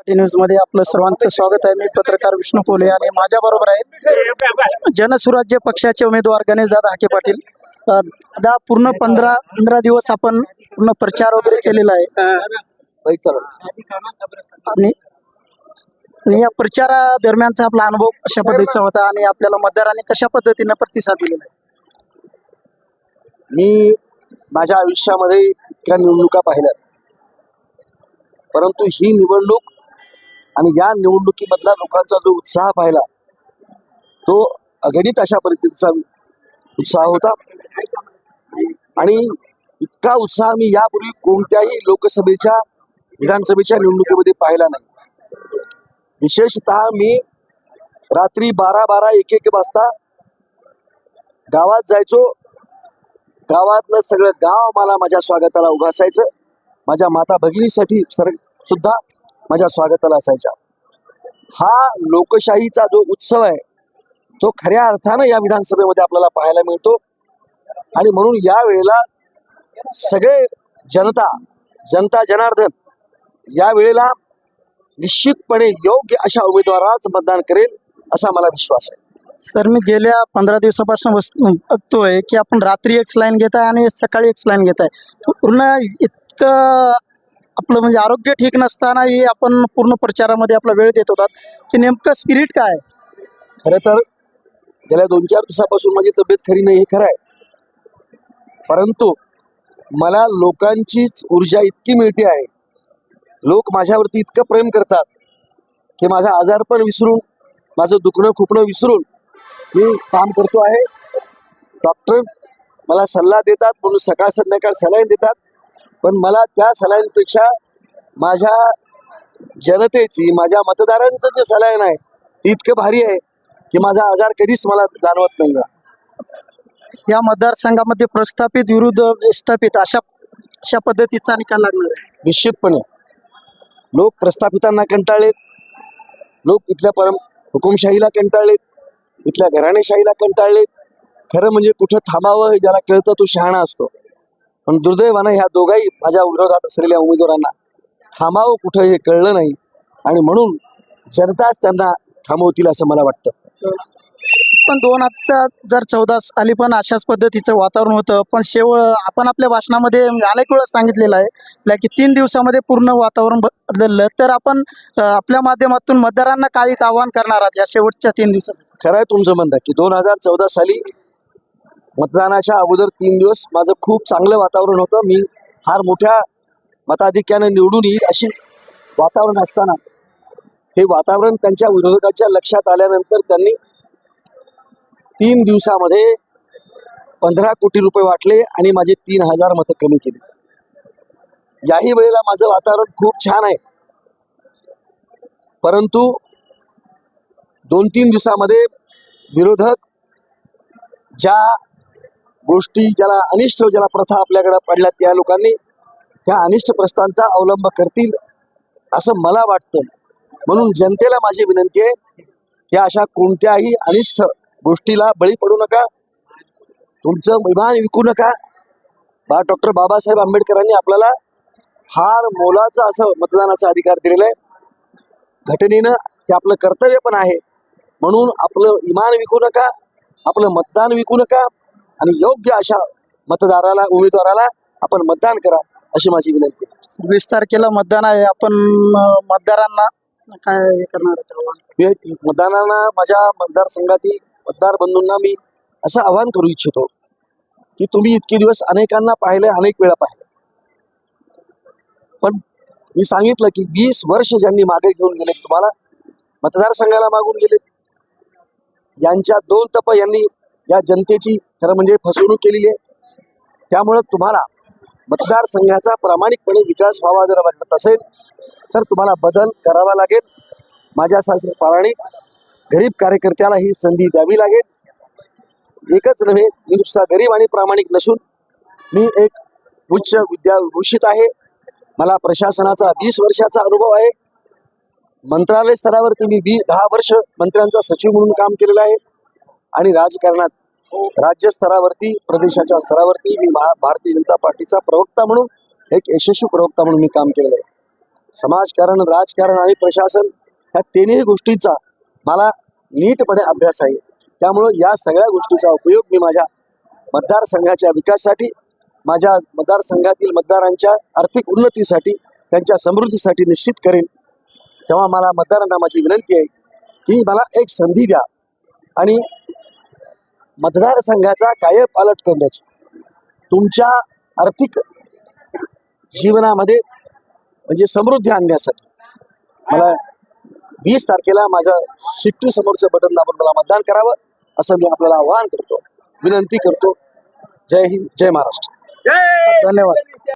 मराठी न्यूजमध्ये आपलं सर्वांचं स्वागत आहे. मी पत्रकार विष्णू पोले आणि माझ्या बरोबर आहेत जनसुराज्य पक्षाचे उमेदवार गणेशदादा हाके पाटील. दादा पूर्ण पंधरा पंधरा दिवस आपण पूर्ण प्रचार वगैरे केलेला आहे. आणि या प्रचारा दरम्यानचा आपला अनुभव कशा पद्धतीचा होता आणि आपल्याला मतदारांनी कशा पद्धतीनं प्रतिसाद दिलेला आहे? मी माझ्या आयुष्यामध्ये इतक्या निवडणुका पाहिल्या परंतु ही निवडणूक आणि या निवडणुकीमधला लोकांचा जो उत्साह पाहिला तो अगणित अशा पद्धतीचा उत्साह होता. आणि इतका उत्साह मी यापूर्वी कोणत्याही लोकसभेच्या विधानसभेच्या निवडणुकीमध्ये पाहिला नाही. विशेषतः मी रात्री बारा बारा एक एक वाजता गावात जायचो. गावातलं सगळं गाव मला माझ्या स्वागताला उभं असायचं माझ्या माता भगिनीसाठी सर सुद्धा माझ्या स्वागताला असायच्या. हा लोकशाहीचा जो उत्सव आहे तो खऱ्या अर्थानं या विधानसभेमध्ये आपल्याला पाहायला मिळतो. आणि म्हणून या वेळेला सगळे जनता जनता जनार्दन या वेळेला निश्चितपणे योग्य अशा उमेदवाराच मतदान करेल असा मला विश्वास आहे. सर मी गेल्या पंधरा दिवसापासून बस बघतोय की आपण रात्री एक स्लाईन घेत आहे आणि सकाळी एक स्लाईन घेत आहे पूर्ण इतकं आपलं म्हणजे आरोग्य ठीक नसतानाही आपण पूर्ण प्रचारामध्ये आपला वेळ देत होतात. की नेमकं स्पिरिट काय? खरं तर गेल्या दोन चार दिवसापासून माझी तब्येत खरी नाही हे खरं आहे. परंतु मला लोकांचीच ऊर्जा इतकी मिळते आहे. लोक माझ्यावरती इतकं प्रेम करतात की माझा आजारपण विसरून माझं दुखणं खुपणं विसरून मी काम करतो आहे. डॉक्टर मला सल्ला देतात म्हणून सकाळ संध्याकाळ सलाईन देतात. पण मला त्या सलाईनपेक्षा माझ्या जनतेची माझ्या मतदारांचं जे सलाईन आहे ते इतकं भारी आहे की माझा आजार कधीच मला जाणवत नाही. या मतदारसंघामध्ये प्रस्थापित विरुद्ध विस्थापित अशा अशा पद्धतीचा निकाल लागणार आहे. निश्चितपणे. लोक प्रस्थापितांना कंटाळलेत. लोक इथल्या परम हुकुमशाहीला कंटाळलेत. इथल्या घराणेशाहीला कंटाळलेत. खरं म्हणजे कुठं थांबावं हे ज्याला कळतं तो शहाणा असतो. पण दुर्दैवानं ह्या दोघाही माझ्या विरोधात असलेल्या उमेदवारांना थांबावं कुठं हे कळलं नाही. आणि म्हणून जनताच त्यांना थांबवतील असं मला वाटतं. पण दोन हजार चौदा साली पण अशाच पद्धतीचं वातावरण होतं पण शेव आपण आपल्या भाषणामध्ये अनेक वेळा सांगितलेलं आहे की तीन दिवसामध्ये पूर्ण वातावरण बदललं तर आपण आपल्या माध्यमातून मतदारांना काही आव्हान करणार आहात या शेवटच्या तीन दिवसात? खरं आहे तुमचं म्हणणं की दोन हजार चौदा साली मतदानाच्या अगोदर तीन दिवस माझं खूप चांगलं वातावरण होतं. मी फार मोठ्या मताधिक्यानं निवडून येईल अशी वातावरण असताना. हे वातावरण त्यांच्या विरोधकाच्या लक्षात आल्यानंतर त्यांनी तीन दिवसामध्ये पंधरा कोटी रुपये वाटले आणि माझे तीन हजार मतं कमी केली. याही वेळेला माझं वातावरण खूप छान आहे. परंतु दोन तीन दिवसामध्ये विरोधक ज्या गोष्टी ज्याला अनिष्ट ज्याला प्रथा आपल्याकडे पडल्या त्या लोकांनी त्या अनिष्ट प्रस्थांचा अवलंब करतील असं मला वाटतं. म्हणून जनतेला माझी विनंती आहे की अशा कोणत्याही अनिष्ट गोष्टीला बळी पडू नका. तुमचं विमान विकू नका. बा डॉक्टर बाबासाहेब आंबेडकरांनी आपल्याला फार मोलाचा असं मतदानाचा अधिकार दिलेला आहे. घटनेनं ते आपलं कर्तव्य पण आहे. म्हणून आपलं इमान विकू नका आपलं मतदान विकू नका. आणि योग्य अशा मतदाराला उमेदवाराला आपण मतदान करा अशी माझी विनंती आहे. वीस तारखेला मतदान आहे. आपण मतदारांना काय करणार मतदारांना माझ्या मतदारसंघातील मतदार बंधूंना मी असं आवाहन करू इच्छितो की तुम्ही इतके दिवस अनेकांना पाहिले अनेक वेळा पाहिले. पण मी सांगितलं की वीस वर्ष ज्यांनी मागे घेऊन गेले तुम्हाला मतदारसंघाला मागून गेले. यांच्या दोन तप यांनी या जनतेची खरं म्हणजे फसवणूक केलेली आहे. त्यामुळं तुम्हाला मतदारसंघाचा प्रामाणिकपणे विकास व्हावा जर वाटत असेल तर तुम्हाला बदल करावा लागेल. माझ्यासारखे प्रामाणिक गरीब कार्यकर्त्याला ही संधी द्यावी लागेल. एकच नव्हे मी नुसता गरीब आणि प्रामाणिक नसून मी एक उच्च विद्याभूषित आहे. मला प्रशासनाचा वीस वर्षाचा अनुभव आहे. मंत्रालय स्तरावरती मी वी दहा वर्ष मंत्र्यांचा सचिव म्हणून काम केलेलं आहे. आणि राजकारणात राज्य स्तरावरती प्रदेशाच्या स्तरावरती मी महा भारतीय जनता पार्टीचा प्रवक्ता म्हणून एक यशस्वी प्रवक्ता म्हणून मी काम केलेलं आहे. समाजकारण राजकारण आणि प्रशासन ह्या तिन्ही गोष्टींचा मला नीटपणे अभ्यास आहे. त्यामुळं या सगळ्या गोष्टीचा उपयोग मी माझ्या मतदारसंघाच्या विकासासाठी माझ्या मतदारसंघातील मतदारांच्या आर्थिक उन्नतीसाठी त्यांच्या समृद्धीसाठी निश्चित करेन. तेव्हा मला मतदारांना माझी विनंती आहे की मला एक संधी द्या. आणि मतदारसंघाचा कायपालट करण्याची. तुमच्या आर्थिक जीवनामध्ये म्हणजे समृद्धी आणण्यासाठी. मला वीस तारखेला माझं शिट्टी समोरचं बटन दाबून मला मतदान करावं असं मी आपल्याला आवाहन करतो विनंती करतो. जय हिंद जय महाराष्ट्र. धन्यवाद.